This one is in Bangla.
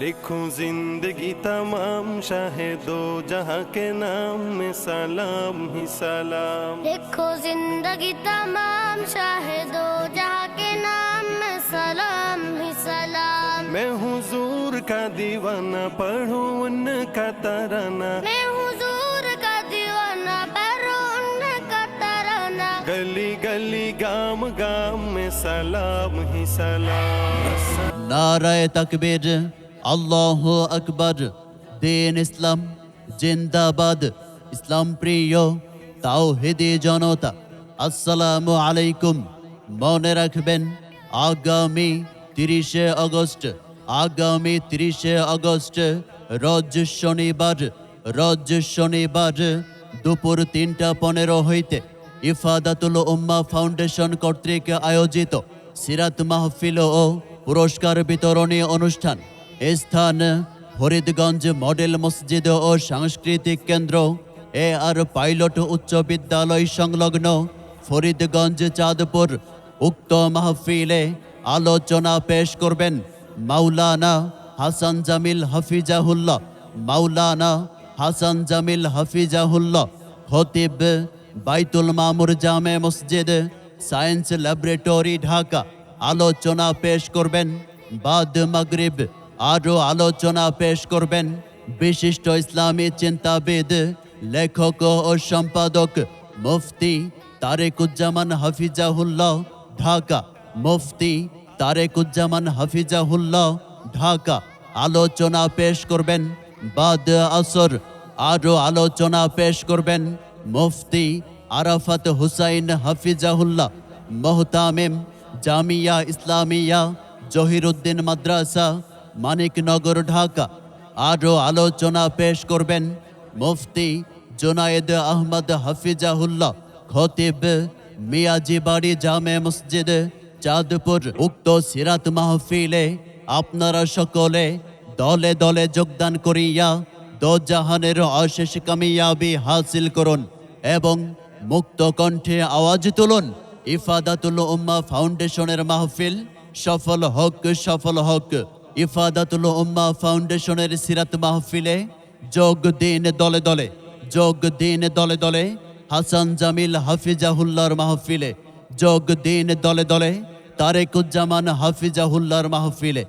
لکھوں زندگی تمام شاہ دو جہاں کے نام میں سلام ہی سلام۔ لکھو زندگی تمام شاہ دو جہاں کے نام میں سلام ہی سلام۔ میں حضور کا دیوانہ پڑھوں ان کا ترانہ۔ میں حضور کا دیوانہ پڑھوں ان کا ترانہ۔ گلی گلی گام گام میں سلام ہی سلام۔ نعرہ تکبیر۔ আল্লাহ আকবর দিন ইসলাম জিন্দাবাদ ইসলাম প্রিয় তাওহিদি জনতা আসসালামু আলাইকুম মনে রাখবেন, আগামী তিরিশে আগস্ট, আগামী তিরিশে আগস্ট, রজ শনিবার রজ শনিবার দুপুর তিনটা পনেরো হইতে ইফাদাতুল উম্মা ফাউন্ডেশন কর্তৃক আয়োজিত সিরাত মাহফিল ও পুরস্কার বিতরণী অনুষ্ঠান। স্থান ফরিদগঞ্জ মডেল মসজিদ ও সাংস্কৃতিক কেন্দ্র। এ আর পাইলট উচ্চ বিদ্যালয় সংলগ্ন ফরিদগঞ্জ চাঁদপুর। উক্ত মাহফিলে আলোচনা পেশ করবেন মাওলানা হাসান জামিল হাফিজাহুল্লাহ। মাওলানা হাসান জামিল হাফিজাহুল্লাহ, খতিব বাইতুল মামুর জামে মসজিদ, সায়েন্স ল্যাবরেটরি ঢাকা। আলোচনা পেশ করবেন বাদ মাগরিব। আরও আলোচনা পেশ করবেন বিশিষ্ট ইসলামী চিন্তাবিদ, লেখক ও সম্পাদক মুফতি তারেকুজ্জামান হাফিজাহুল্লাহ, ঢাকা। মুফতি তারেকুজ্জামান হাফিজাহুল্লাহ, ঢাকা। আলোচনা পেশ করবেন বাদ আসর। আরও আলোচনা পেশ করবেন মুফতি আরাফাত হুসাইন হাফিজাহুল্লাহ, মোহতামিম জামিয়া ইসলামিয়া, জহিরুদ্দিন মাদ্রাসা মানিকনগর, ঢাকা। আরও আলোচনা পেশ করবেন মুফতি জোনায়েদ আহমদ হাফিজাহুল্লাহ, খতিব মিয়াজি বাড়ি জামে মসজিদ, চাঁদপুর। উক্ত সিরাত মাহফিলে আপনারা সকলে দলে দলে যোগদান করিয়া দোজাহানের অশেষ কামিয়াবি হাসিল করুন এবং মুক্ত কণ্ঠে আওয়াজ তুলুন। ইফাদাতুল উম্মা ফাউন্ডেশনের মাহফিল সফল হোক সফল হোক। ইফাদাতুল উম্মা ফাউন্ডেশনের সিরাত মাহফিলে যোগ দিন দলে দলে, যোগ দিন দলে দলে হাসান জামিল হাফিজাহুল্লার মাহফিলে, যোগ দিন দলে দলে তারেকুজ্জামান হাফিজাহুল্লার মাহফিলে।